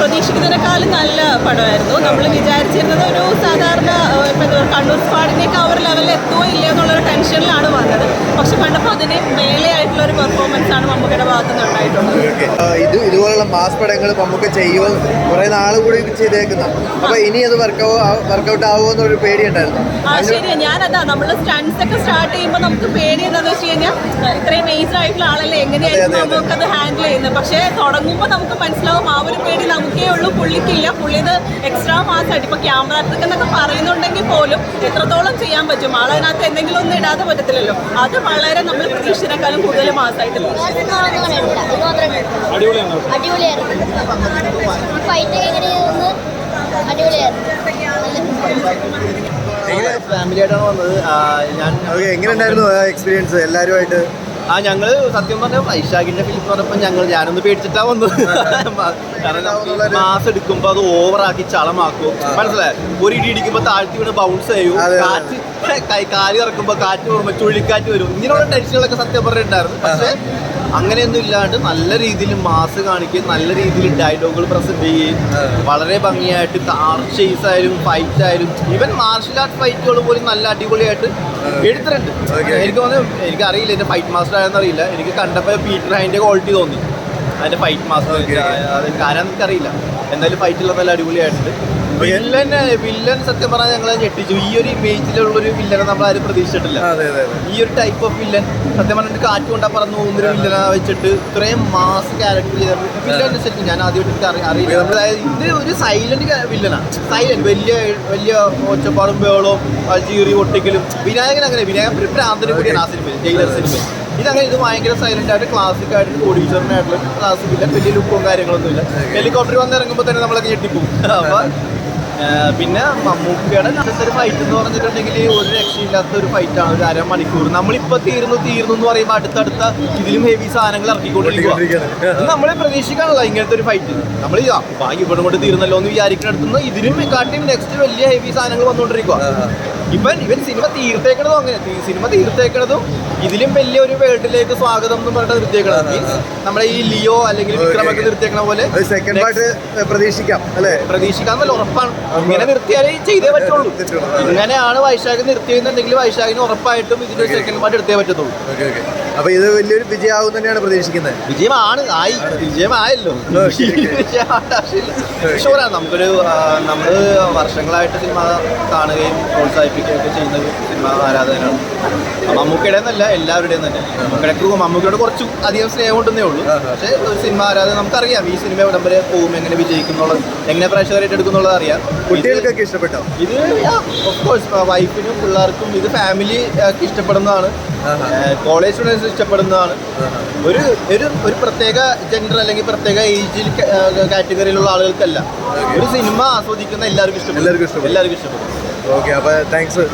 പ്രതീക്ഷിക്കുന്നതിനേക്കാളും നല്ല പടമായിരുന്നു. നമ്മൾ വിചാരിച്ചിരുന്നത് ഒരു സാധാരണ കണ്ണൂർ സ്ക്വാഡിനേക്ക് ആ ലെവലിൽ എത്തുമോ ഇല്ലയോ എന്നുള്ളൊരു ടെൻഷനിലാണ് വന്നത്. പക്ഷെ കണ്ടപ്പോൾ അതിന് മേലെയായിട്ടുള്ള ഒരു പെർഫോമൻസ് ആണ് മമ്മൂക്കയുടെ ഭാഗത്തു നിന്ന് ഉണ്ടായിട്ടുള്ളത് ഓക്കെ ഇത് ഇതുപോലുള്ള മാസ് പടങ്ങൾ നമുക്ക് ചെയ്യുമോ കുറെ നാൾ കൂടി ചെയ്തേക്കുന്ന. അപ്പൊ ഇനി അത് വർക്കൗ വർക്കൗട്ട് ആവുമോ എന്നൊരു പേടിയുണ്ടായിരുന്നു ആ ശരിയാ. ഞാനതാ നമ്മൾ സ്റ്റൺസ് ഒക്കെ സ്റ്റാർട്ട് ചെയ്യുമ്പോൾ നമുക്ക് പേടി എന്താണെന്ന് വെച്ച് കഴിഞ്ഞാൽ ഇത്രയും ഏജ്ഡ് ആയിട്ടുള്ള ആളല്ലേ? അതെ. ഹാൻഡിൽ ചെയ്യുന്നത്? പക്ഷേ തുടങ്ങുമ്പോൾ നമുക്ക് മനസ്സിലാവും ആ ഒരു പേടി നമുക്കേ ഉള്ളൂ പുള്ളിക്കില്ല. എക്സ്ട്രാ മാസമായിട്ട് ഇപ്പൊ ക്യാമറ ട്രിക്ക് എന്നൊക്കെ പറയുന്നുണ്ടെങ്കിൽ പോലും എത്രത്തോളം ചെയ്യാൻ പറ്റും? ആളതിനകത്ത് എന്തെങ്കിലും ഒന്നും ഇടാതെ പറ്റത്തില്ലല്ലോ. അത് വളരെ നമ്മൾ പ്രതീക്ഷിച്ചതിനേക്കാളും കൂടുതൽ മാസമായിട്ട് തോന്നി അടിപൊളിയായിരുന്നു. ഫൈറ്റ് എങ്ങനെയായിരുന്നു അടിപൊളിയായിരുന്നു ഫാമിലി ആയിട്ടാണ് വന്നത്? ആ, ഞാൻ ഓക്കെ എങ്ങനെ ഉണ്ടായിരുന്നു എക്സ്പീരിയൻസ് എല്ലാവരുമായിട്ട് ആ ഞങ്ങൾ സത്യം പറഞ്ഞ വൈശാഖിന്റെ ഫിലിം പറഞ്ഞപ്പോ ഞങ്ങൾ ഞാനൊന്ന് പേടിച്ചിട്ടാ വന്നത്. കാരണം മാസം എടുക്കുമ്പോ അത് ഓവറാക്കി ചളമാക്കും. മനസ്സിലായി? ഒരു ഇടി ഇടിക്കുമ്പോ താഴ്ത്തി വീണ് ബൗൺസ് ചെയ്യും. കാറ്റ് കൈ കാൽ ഇറക്കുമ്പോ കാറ്റ് വരുമ്പോ ചുഴലിക്കാറ്റ് വരും. ഇങ്ങനെയുള്ള ടെൻഷനുകളൊക്കെ സത്യം പറഞ്ഞിട്ടുണ്ടായിരുന്നു. പക്ഷെ അങ്ങനെയൊന്നും ഇല്ലാണ്ട് നല്ല രീതിയിൽ മാസ് കാണിക്കുകയും നല്ല രീതിയിൽ ഡയലോഗുകൾ പ്രസന്റ് ചെയ്യുകയും വളരെ ഭംഗിയായിട്ട് കാർ ചേസ് ആയാലും ഫൈറ്റ് ആയാലും ഈവൻ മാർഷൽ ആർട്ട് ഫൈറ്റുകൾ പോലും നല്ല അടിപൊളിയായിട്ട് എടുത്തിട്ടുണ്ട്. എനിക്ക് തോന്നുന്നു എനിക്ക് അറിയില്ല എന്റെ ഫൈറ്റ് മാസ്റ്റർ ആയെന്നറിയില്ല. എനിക്ക് കണ്ടപ്പോൾ പീറ്റർ ഹൈന്റെ ക്വാളിറ്റി തോന്നി. അതിന്റെ ഫൈറ്റ് മാസ്റ്റർ. അത് ആരാന്ന് എനിക്കറിയില്ല. എന്തായാലും ഫൈറ്റിലുള്ള നല്ല അടിപൊളിയായിട്ടുണ്ട്. വില്ലൻ വില്ലൻ സത്യം പറഞ്ഞാൽ ഞങ്ങളെ ഞെട്ടിച്ചു. ഈ ഒരു ഇമേജിലുള്ള ഒരു വില്ലനെ നമ്മൾ ആരും പ്രതീക്ഷിച്ചിട്ടില്ല ഈ ഒരു ടൈപ്പ് ഓഫ് വില്ലൻ സത്യം പറഞ്ഞിട്ട് കാറ്റ് കൊണ്ടാ പറഞ്ഞു പോകുന്നൊരു വില്ലനെ വെച്ചിട്ട് ഇത്രയും മാസ് ക്യാരക്ടർ ചെയ്ത വില്ലൻ ശരിക്കും ഞാൻ ആദ്യമായിട്ട് അറിയില്ല. അതായത് ഇത് ഒരു സൈലന്റ് വില്ലനാണ് സൈലന്റ് വലിയ വലിയ ഒച്ചപ്പാടും ബേളവും ചീറി ഒട്ടിക്കലും. വിനായകൻ അങ്ങനെ വിനായകൻ ഒരു കൂടിയാണ് ആ സിനിമയിൽ ജയിലർ സിനിമ ഇതങ്ങനെ ഇത് ഭയങ്കര സൈലന്റ് ആയിട്ട് ക്ലാസിക് ആയിട്ട് കോടീശ്വരനായിട്ടുള്ള ക്ലാസിക് ഇല്ല. വലിയ ലുക്കും കാര്യങ്ങളൊന്നും ഇല്ല ഹെലികോപ്റ്റർ വന്ന് ഇറങ്ങുമ്പോൾ തന്നെ നമ്മളൊക്കെ ഞെട്ടിപ്പോവും. അപ്പൊ ഏഹ് പിന്നെ മമ്മൂക്കയുടെ ഒരു ഫൈറ്റ് എന്ന് പറഞ്ഞിട്ടുണ്ടെങ്കിൽ ഒരു രക്ഷയില്ലാത്ത ഒരു ഫൈറ്റാണ് ഒരു അരമണിക്കൂർ. നമ്മളിപ്പോ തീർന്നു തീർന്നു എന്ന് പറയുമ്പോൾ അടുത്തടുത്ത ഇതിലും ഹെവി സാധനങ്ങൾ ഇറക്കിക്കൊണ്ടിരിക്കുക ഇറക്കിക്കൊണ്ടിരിക്കുകയാണ്. നമ്മളെ പ്രതീക്ഷിക്കാനുള്ള ഇങ്ങനത്തെ ഒരു ഫൈറ്റ് നമ്മൾ ഇവിടെ കൊണ്ട് തീർന്നല്ലോ എന്ന് വിചാരിക്കുന്നിടത്തുനിന്ന് ഇതിലും കാട്ടിയും നെക്സ്റ്റ് വലിയ ഹെവി സാധനങ്ങൾ വന്നുകൊണ്ടിരിക്കുക ഇവൻ ഇവൻ സിനിമ തീർത്തേക്കണതും അങ്ങനെ? സിനിമ തീർത്തേക്കണതും? ഇതിലും വലിയ ഒരു വേൾഡിലേക്ക് സ്വാഗതം എന്ന് പറഞ്ഞിട്ട് നിർത്തിയേക്കണത്. മീൻസ് നമ്മുടെ ഈ ലിയോ അല്ലെങ്കിൽ വിക്രമൊക്കെ നിർത്തിയേക്കണ പോലെ സെക്കൻഡ് പാർട്ട് പ്രതീക്ഷിക്കാം അല്ലേ? പ്രതീക്ഷിക്കാന്നല്ല ഉറപ്പാണ്. ഇങ്ങനെ നിർത്തിയാലേ ചെയ്തേ പറ്റുള്ളൂ. ഇങ്ങനെയാണ് വൈശാഖ് നിർത്തിയെന്നുണ്ടെങ്കിൽ വൈശാഖിന് ഉറപ്പായിട്ടും ഇതിന്റെ സെക്കൻഡ് പാർട്ട് എടുത്തേ പറ്റത്തുള്ളൂ. അപ്പൊ ഇത് വലിയൊരു വിജയമാകും തന്നെയാണ് പ്രതീക്ഷിക്കുന്നത്. വിജയമാണ്. ആയി. വിജയമായല്ലോ. ഷുവറാണ് നമുക്കൊരു നമ്മൾ നമ്മൾ വർഷങ്ങളായിട്ട് സിനിമ കാണുകയും പ്രോത്സാഹിപ്പിക്കുകയും ഒക്കെ ചെയ്യുന്ന സിനിമ ആരാധകനാണ് മമ്മൂക്കയുടെ എന്നല്ല എല്ലാവരുടെയും തന്നെ. മമ്മൂക്കയുടെ ക്രൂ മമ്മൂക്കയോട് കുറച്ച് അധികം സ്നേഹം ഉണ്ടെന്നേ ഉള്ളൂ. പക്ഷേ ഒരു സിനിമ ആരാധന നമുക്കറിയാം. ഈ സിനിമ എവിടം വരെ പോകും എങ്ങനെ വിജയിക്കുന്നുള്ളത് എങ്ങനെ പ്രേക്ഷകരായിട്ട് എടുക്കുന്നുള്ളത് അറിയാം. കുട്ടികൾക്കൊക്കെ ഇഷ്ടപ്പെട്ടോ? ഇത് ഓഫ് കോഴ്സ് വൈഫിനും പിള്ളേർക്കും ഇത് ഫാമിലി ഇഷ്ടപ്പെടുന്നതാണ്. കോളേജ് സ്റ്റുഡൻസ് ഇഷ്ടപ്പെടുന്നതാണ്. ഒരു ഒരു ഒരു പ്രത്യേക ജെൻഡർ അല്ലെങ്കിൽ പ്രത്യേക ഏജിൽ കാറ്റഗറിയിലുള്ള ആളുകൾക്കല്ല. ഒരു സിനിമ ആസ്വദിക്കുന്ന എല്ലാവർക്കും ഇഷ്ടപ്പെടും. എല്ലാവർക്കും ഇഷ്ടപ്പെടും. എല്ലാവർക്കും ഇഷ്ടപ്പെടും. ഓക്കെ അപ്പൊ താങ്ക്സ്